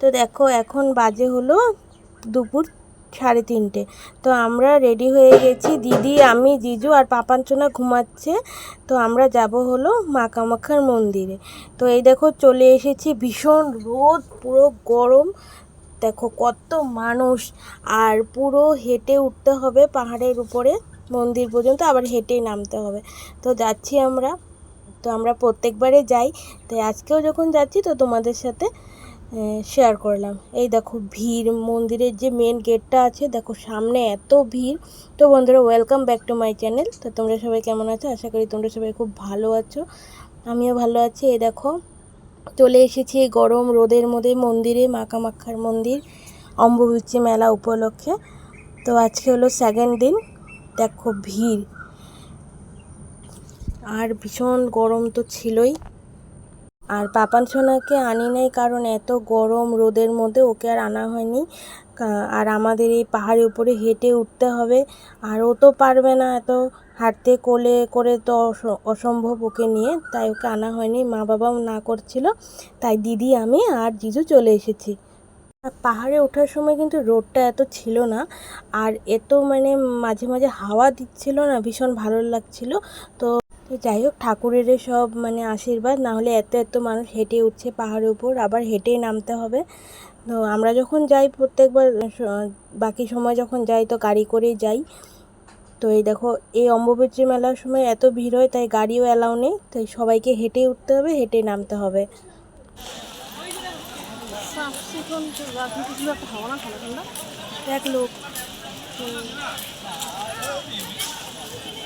তো দেখো এখন বাজে হলো দুপুর সাড়ে তিনটে। তো আমরা রেডি হয়ে গেছি। দিদি, আমি, জিজু আর পাপাঞ্চনা ঘুমাচ্ছে। তো আমরা যাব হলো মা কামাখ্যার মন্দিরে। তো এই দেখো চলে এসেছি। ভীষণ রোদ, পুরো গরম। দেখো কত মানুষ। আর পুরো হেঁটে উঠতে হবে পাহাড়ের উপরে। মন্দির পর্যন্ত আবার হেঁটেই নামতে হবে। তো যাচ্ছি আমরা। তো আমরা প্রত্যেকবারে যাই। তাই আজকেও যখন যাচ্ছি, তো তোমাদের সাথে শেয়ার করলাম। এই দেখো ভিড়, মন্দিরের যে মেন গেটটা আছে, দেখো সামনে এত ভিড়। তো বন্ধুরা welcome back to my channel তো তোমরা সবাই কেমন আছো? আশা করি তোমরা সবাই খুব ভালো আছো। আমিও ভালো আছি। এই দেখো, চলে এসেছি এই গরম রোদের মধ্যে মন্দিরে, মা কামাখ্যার মন্দির, অম্বুবাচী মেলা উপলক্ষে। তো আজকে হলো সেকেন্ড দিন। দেখো ভিড়। আর ভীষণ গরম তো ছিলই। আর পাপান সোনাকে আনি নাই কারণ এত গরম রোদের মধ্যে ওকে আর আনা হয়নি। আর আমাদের এই পাহাড়ের উপরে হেঁটে উঠতে হবে। আর ও তো পারবে না এত হাঁটতে কোলে করে তো অস- অসম্ভব ওকে নিয়ে। তাই ওকে আনা হয়নি। মা বাবাও না করছিল। তাই দিদি, আমি আর জিজু চলে এসেছি। পাহাড়ে ওঠার সময় কিন্তু রোদটা এত ছিল না। আর এত মানে মাঝে মাঝে হাওয়া দিচ্ছিল না, ভীষণ ভালো লাগছিল। তো যাই হোক, ঠাকুরের সব মানে আশীর্বাদ না হলে এত এত মানুষ হেঁটে উঠছে পাহাড়ের উপর, আবার হেঁটেই নামতে হবে। তো আমরা যখন যাই প্রত্যেকবার বাকি সময় যখন যাই তো গাড়ি করেই যাই। তো এই দেখো, এই অম্বুবাচী মেলার সময় এত ভিড় হয়, তাই গাড়িও অ্যালাউ নেই, তাই সবাইকে হেঁটেই উঠতে হবে, হেঁটেই নামতে হবে। এক লোক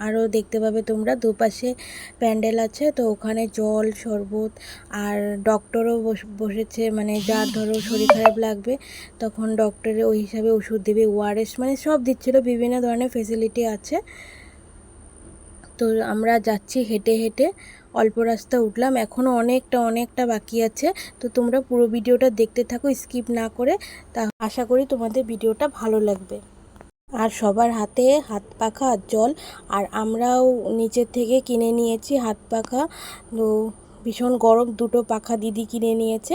আরও দেখতে পাবে তোমরা। দুপাশে প্যান্ডেল আছে, তো ওখানে জল, শরবত আর ডক্টরও বস- বসেছে মানে যার ধরো শরীর খারাপ লাগবে, তখন ডক্টরে ওই হিসাবে ওষুধ দেবে ওআরএস মানে সব দিচ্ছিল, বিভিন্ন ধরনের ফেসিলিটি আছে। তো আমরা যাচ্ছি হেঁটে হেঁটে, অল্প রাস্তা উঠলাম এখনও অনেকটা অনেকটা বাকি আছে, তো তোমরা পুরো ভিডিওটা দেখতে থাকো, স্কিপ না করে তা আশা করি তোমাদের ভিডিওটা ভালো লাগবে। আর সবার হাতে হাত পাখা আর জল। আর আমরাও নিচের থেকে কিনে নিয়েছি হাত পাখা। তো ভীষণ গরম, দুটো পাখা দিদি কিনে নিয়েছে।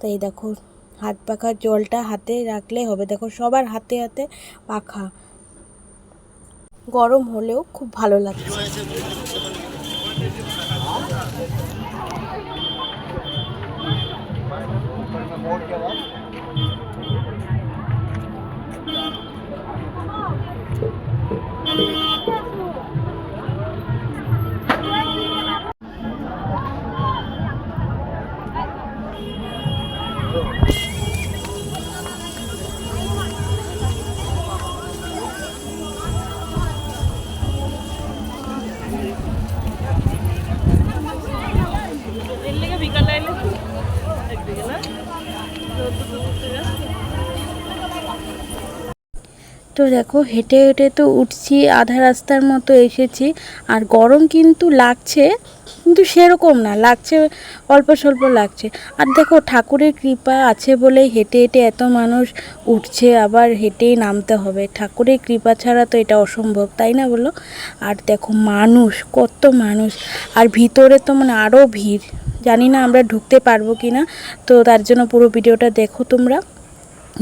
তাই দেখো, হাত পাখার জলটা হাতে রাখলে হবে। দেখো, সবার হাতে হাতে পাখা। গরম হলেও খুব ভালো এর তো দেখো, হেঁটে হেঁটে তো উঠছি, আধা রাস্তার মতো এসেছি। আর গরম কিন্তু লাগছে, কিন্তু সেরকম না, লাগছে, অল্প স্বল্প লাগছে। আর দেখো, ঠাকুরের কৃপা আছে বলেই হেঁটে হেঁটে এত মানুষ উঠছে, আবার হেঁটেই নামতে হবে। ঠাকুরের কৃপা ছাড়া তো এটা অসম্ভব, তাই না বলো? আর দেখো, মানুষ, কত মানুষ। আর ভিতরে তো মানে আরও ভিড়। জানি না আমরা ঢুকতে পারব কি না, তো তার জন্য পুরো ভিডিওটা দেখো তোমরা।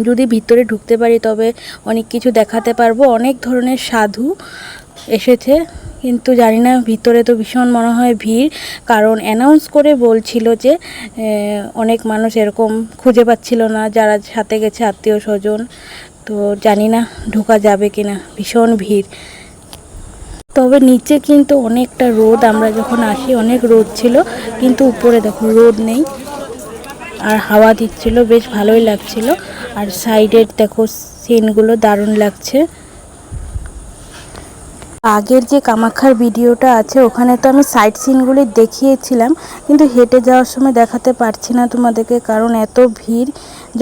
যদি ভিতরে ঢুকতে পারি তবে অনেক কিছু দেখাতে পারব। অনেক ধরনের সাধু এসেছে, কিন্তু জানি না, ভিতরে তো ভীষণ মনে হয় ভিড়। কারণ অ্যানাউন্স করে বলছিল যে অনেক মানুষ এরকম খুঁজে পাচ্ছিল না, যারা সাথে গেছে আত্মীয় স্বজন। তো জানি না ঢোকা যাবে কি না, ভীষণ ভিড়। তবে নিচে কিন্তু অনেকটা রোদ, আমরা যখন আসি অনেক রোদ ছিল, কিন্তু উপরে দেখো রোদ নেই। আর হাওয়া দিচ্ছিল, বেশ ভালোই লাগছিল। আর সাইডের দেখো সিনগুলো দারুণ লাগছে। আগের যে কামাখ্যার ভিডিওটা আছে, ওখানে তো আমি সাইড সিনগুলি দেখিয়েছিলাম, কিন্তু হেঁটে যাওয়ার সময় দেখাতে পারছি না তোমাদেরকে, কারণ এত ভিড়।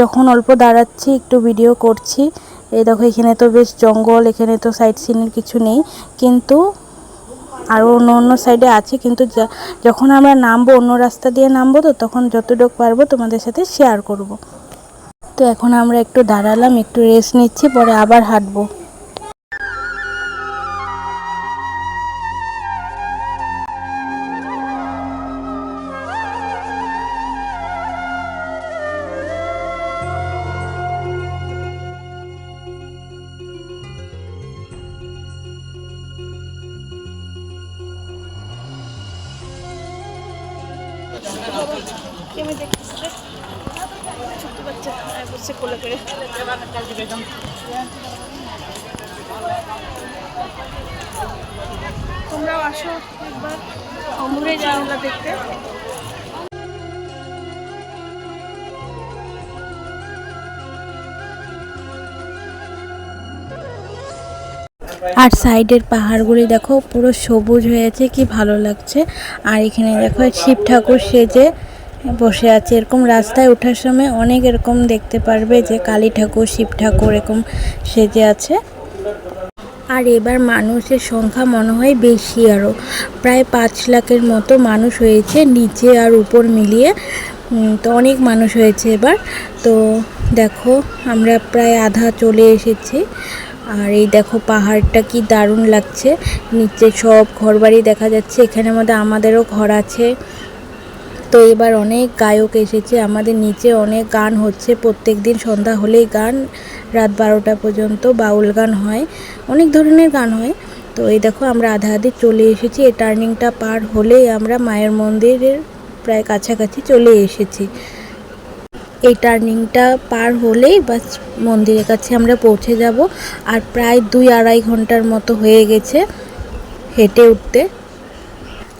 যখন অল্প দাঁড়াচ্ছি, একটু ভিডিও করছি। এই দেখো, এখানে তো বেশ জঙ্গল, এখানে তো সাইড সিনের কিছু নেই, কিন্তু আরও অন্য অন্য সাইডে আছে, কিন্তু যখন আমরা নামবো, অন্য রাস্তা দিয়ে নামবো তো, তখন যতটুক পারব তোমাদের সাথে শেয়ার করব। তো এখন আমরা একটু দাঁড়ালাম, একটু রেস্ট নিচ্ছি, পরে আবার হাঁটবো। ছোট্ট বাচ্চা বসে কোলে তোমরাও আসো একবার। অমরে জানলা দেখতে। আর সাইডের পাহাড়গুলি দেখো পুরো সবুজ হয়েছে, কি ভালো লাগছে। আর এখানে দেখো শিব ঠাকুর সেজে বসে আছে। এরকম রাস্তায় ওঠার সময় অনেক এরকম দেখতে পারবে যে কালী ঠাকুর, শিব ঠাকুর এরকম সেজে আছে। আর এবার মানুষের সংখ্যা মনে হয় বেশি আরও প্রায় পাঁচ লাখের মতো মানুষ হয়েছে নিচে আর উপর মিলিয়ে। তো অনেক মানুষ হয়েছে এবার। তো দেখো আমরা প্রায় আধা চলে এসেছি। আর এই দেখো পাহাড়টা কি দারুণ লাগছে। নিচে সব ঘরবাড়ি দেখা যাচ্ছে এখানের মধ্যে আমাদেরও ঘর আছে। তো এবার অনেক গায়ক এসেছে, আমাদের নিচে অনেক গান হচ্ছে, প্রত্যেক দিন সন্ধ্যা হলেই গান, রাত বারোটা পর্যন্ত বাউল গান হয়, অনেক ধরনের গান হয়। তো এই দেখো আমরা আধা আধি চলে এসেছি, এই টার্নিংটা পার হলেই আমরা মায়ের মন্দিরের প্রায় কাছাকাছি চলে এসেছি। এই টার্নিংটা পার হলেই বাস মন্দিরের কাছে আমরা পৌঁছে যাব। আর প্রায় দুই আড়াই ঘণ্টার মতো হয়ে গেছে হেঁটে উঠতে।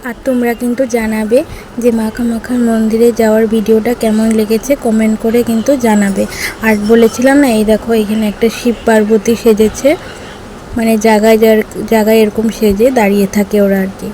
আর তোমরা কিন্তু জানাবে যে মাখা মাখার মন্দিরে যাওয়ার ভিডিওটা কেমন লেগেছে কমেন্ট করে কিন্তু জানাবে। আর বলেছিলাম না, এই দেখো এখানে একটা শিব পার্বতী সেজেছে। মানে জায়গায় জায়গায় এরকম সেজে দাঁড়িয়ে থাকে ওরা আর কি।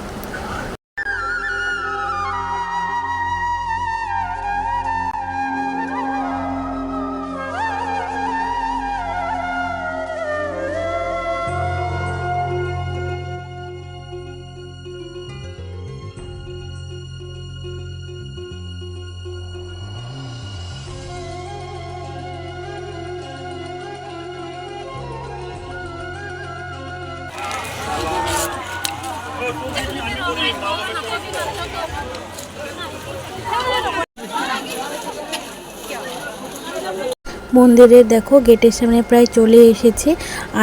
মন্দিরে দেখো গেটের সামনে প্রায় চলে এসেছি।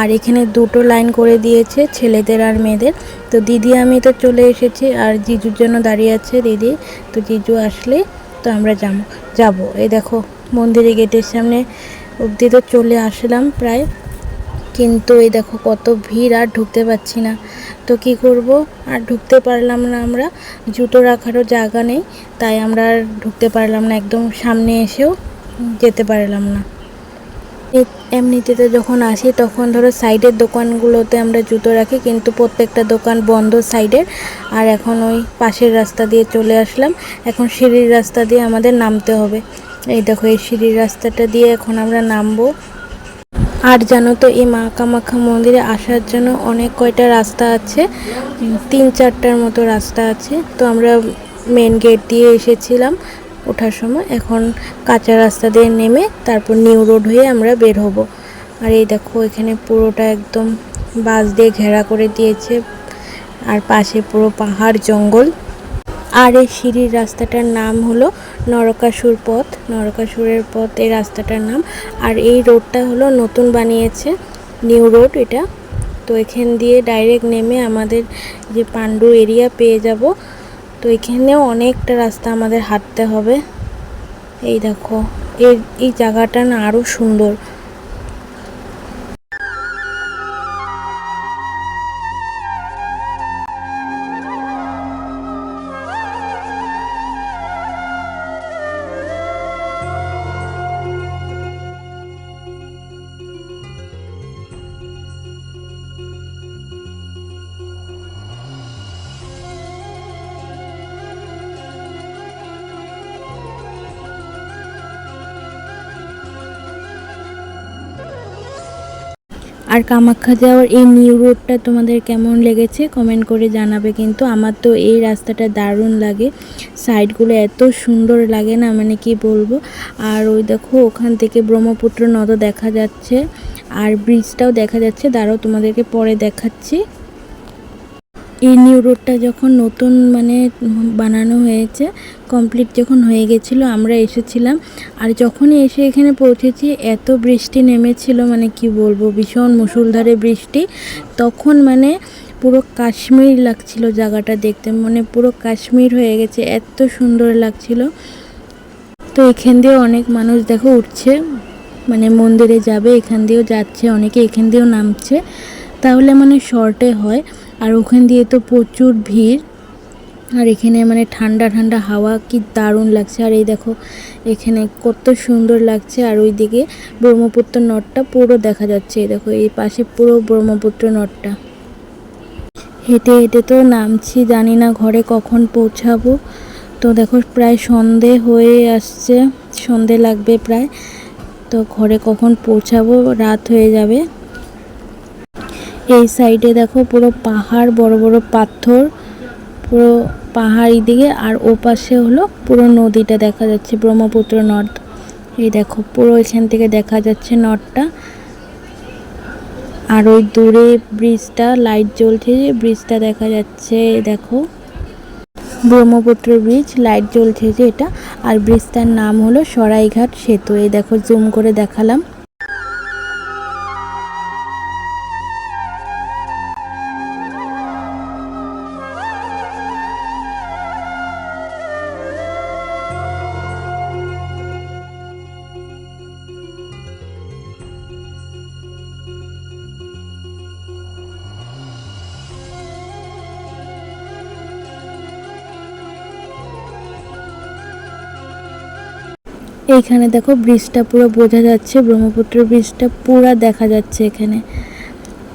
আর এখানে দুটো লাইন করে দিয়েছে ছেলেদের আর মেয়েদের। তো দিদি, আমি তো চলে এসেছি আর জিজুর জন্য দাঁড়িয়ে আছে দিদি। তো জিজু আসলে তো আমরা যাব যাব। এই দেখো মন্দিরে গেটের সামনে অবধি তো চলে আসলাম প্রায়। কিন্তু এই দেখো কত ভিড়, আর ঢুকতে পারছি না। তো কি করব? আর ঢুকতে পারলাম না আমরা। জুতো রাখারও জায়গা নেই, তাই আমরা আর ঢুকতে পারলাম না। একদম সামনে এসেও যেতে পারলাম না। এ- এমনিতে যখন আসি, তখন ধরো সাইডের দোকানগুলোতে আমরা জুতো রাখি, কিন্তু প্রত্যেকটা দোকান বন্ধ সাইডের। আর এখন ওই পাশের রাস্তা দিয়ে চলে আসলাম। এখন সিঁড়ির রাস্তা দিয়ে আমাদের নামতে হবে। এই দেখো, এই সিঁড়ির রাস্তাটা দিয়ে এখন আমরা নামবো। আর জানো তো, এই মা কামাখ্যা মন্দিরে আসার জন্য অনেক কয়টা রাস্তা আছে? তিন চারটার মতো রাস্তা আছে। তো আমরা মেন গেট দিয়ে এসেছিলাম। ওঠার সময় এখন কাঁচা রাস্তা দিয়ে নেমে তারপর নিউ রোড হয়ে আমরা বের হব। আর এই দেখো, এখানে পুরোটা একদম বাস দিয়ে ঘেরা করে দিয়েছে আর পাশে পুরো পাহাড়, জঙ্গল। আর এই সিঁড়ির রাস্তাটার নাম হলো নরকাসুর পথ। নরকাসুরের পথ, এই রাস্তাটার নাম। আর এই রোডটা হলো নতুন বানিয়েছে, নিউ রোড এটা। তো এখান দিয়ে ডাইরেক্ট নেমে আমাদের যে পাণ্ডু এরিয়া পেয়ে যাব। তো এখানেও অনেকটা রাস্তা আমাদের হাঁটতে হবে। এই দেখো এই এই জায়গাটা না আরও সুন্দর। আর কামাখ্যা যাওয়ার এই নিউ রোডটা তোমাদের কেমন লেগেছে কমেন্ট করে জানাবে কিন্তু আমার তো এই রাস্তাটা দারুণ লাগে। সাইডগুলো এত সুন্দর লাগে না মানে কি বলব? আর ওই দেখো, ওখান থেকে ব্রহ্মপুত্র নদ দেখা যাচ্ছে, আর ব্রিজটাও দেখা যাচ্ছে। দাঁড়াও, তোমাদেরকে পরে দেখাচ্ছি। এই নিউ রোডটা যখন নতুন মানে বানানো হয়েছে কমপ্লিট যখন হয়ে গেছিল, আমরা এসেছিলাম। আর যখনই এসে এখানে পৌঁছেছি, এত বৃষ্টি নেমেছিল মানে কি বলব, ভীষণ মুসুলধারে বৃষ্টি। তখন মানে পুরো কাশ্মীর লাগছিল জায়গাটা দেখতে মানে পুরো কাশ্মীর হয়ে গেছে, এত সুন্দর লাগছিল। তো এখান দিয়েও অনেক মানুষ দেখো উঠছে মানে মন্দিরে যাবে, এখান দিয়েও যাচ্ছে, অনেকে এখান দিয়েও নামছে। তাহলে মানে শর্টে হয়। আর ওখান দিয়ে তো প্রচুর ভিড়। আর এখানে মানে ঠান্ডা ঠান্ডা হাওয়া কি দারুণ লাগছে। আর এই দেখো, এখানে কত সুন্দর লাগছে। আর ওইদিকে ব্রহ্মপুত্র নদটা পুরো দেখা যাচ্ছে। এই দেখো, এই পাশে পুরো ব্রহ্মপুত্র নদটা। হেঁটে হেঁটে তো নামছি, জানি না ঘরে কখন পৌঁছাবো। তো দেখো, প্রায় সন্ধে হয়ে আসছে, সন্ধে লাগবে প্রায়। তো ঘরে কখন পৌঁছাবো, রাত হয়ে যাবে। এই সাইডে দেখো পুরো পাহাড়, বড় বড় পাথর, পুরো পাহাড়ি দিকে আর ও পাশে হলো পুরো নদীটা দেখা যাচ্ছে, ব্রহ্মপুত্র নদ। এই দেখো, পুরো এখান থেকে দেখা যাচ্ছে নদটা। আর ওই দূরে ব্রিজটা, লাইট জ্বলছে যে ব্রিজটা দেখা যাচ্ছে দেখো। ব্রহ্মপুত্র ব্রিজ, লাইট জ্বলছে যে এটা। আর ব্রিজটার নাম হলো সরাইঘাট সেতু, এই দেখো, জুম করে দেখালাম। এইখানে দেখো ব্রিজটা পুরো বোঝা যাচ্ছে, ব্রহ্মপুত্র ব্রিজটা পুরো দেখা যাচ্ছে এখানে।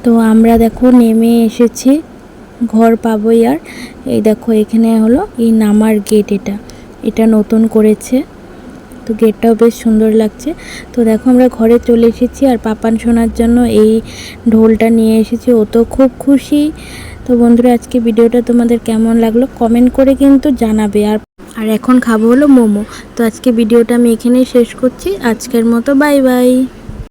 তো আমরা দেখো নেমে এসেছি, ঘর পাবোই আর। এই দেখো এখানে হলো, এই নামার গেট এটা। এটা নতুন করেছে, তো গেটটাও বেশ সুন্দর লাগছে। তো দেখো আমরা ঘরে চলে এসেছি আর পাপান শোনার জন্য এই ঢোলটা নিয়ে এসেছি, ও তো খুব খুশি। তো বন্ধুরা, আজকে ভিডিওটা তোমাদের কেমন লাগল? কমেন্ট করে কিন্তু জানাবে। আর আর এখন খাব হলো মোমো। তো আজকে ভিডিওটা আমি এখানেই শেষ করছি। আজকের মতো বাই বাই।